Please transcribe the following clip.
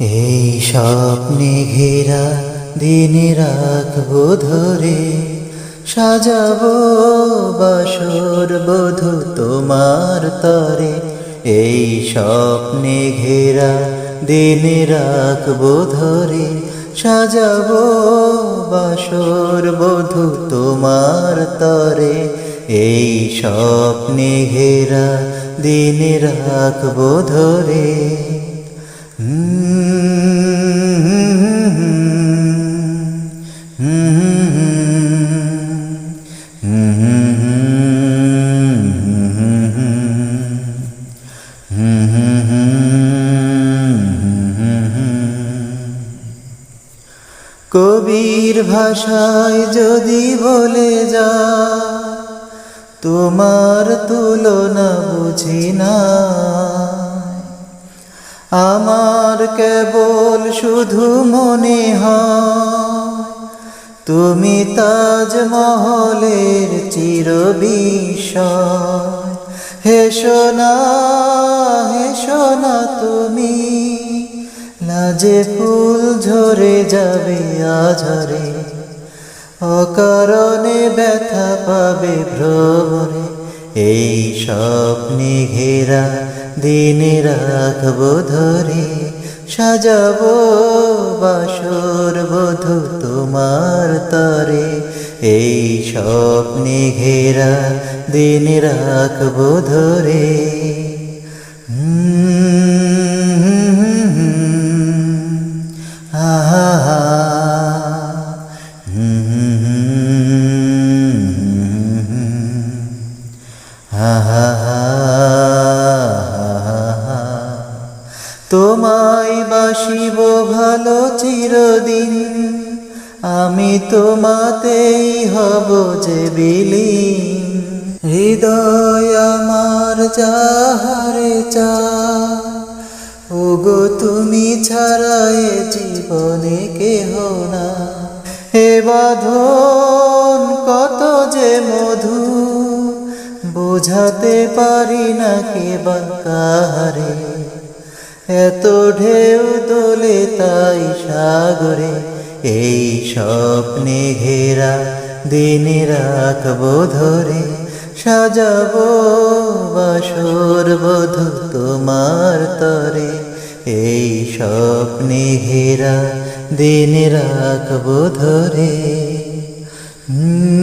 এই স্বপ্নে ঘেরা দিন রাখব ধরে সাজাবো বাসর বধু তোমার তরে। এই স্বপ্নে ঘেরা দিন রাখব ধরে সাজাবো বাসর বধু তোমার তরে। এই স্বপ্নে ঘেরা দিন রাখব ধরে কবির ভাষায় যদি বলে যা তোমার তুলনা বুঝি না। আমার কেবল শুধু মনে হয় তুমি তাজমহলের চির বিষয় হেসো না হেসো না তুমি। লাজে ফুল ঝরে যাবে আঝরে, অকারণে ব্যথা পাবে ভ্রমরে। এই স্বপ্নে ঘেরা দিন রাখব ধরে সাজাবো বাসর বধু তোমার তরে এই স্বপ্নে ঘেরা দিন রাখব ধরে আহা তোমায় বাসিব ভালো চিরদিন। আমি তোমাতেই হব যে বিলীন। হৃদয় আমার যাহারে চা, ওগো তুমি ছাড়া এ জীবনে কেহ না। বাঁধন, কত যে মধু, বোঝাতে পারি না কে বা কাহারে। এত ঢেউ দোলে তাই সাগরে, এই স্বপ্নে ঘেরা দিন রাখব ধরে, সাজাবো বাসর বধু তোমার তরে, এই স্বপ্নে ঘেরা দিন রাখব ধরে। হুম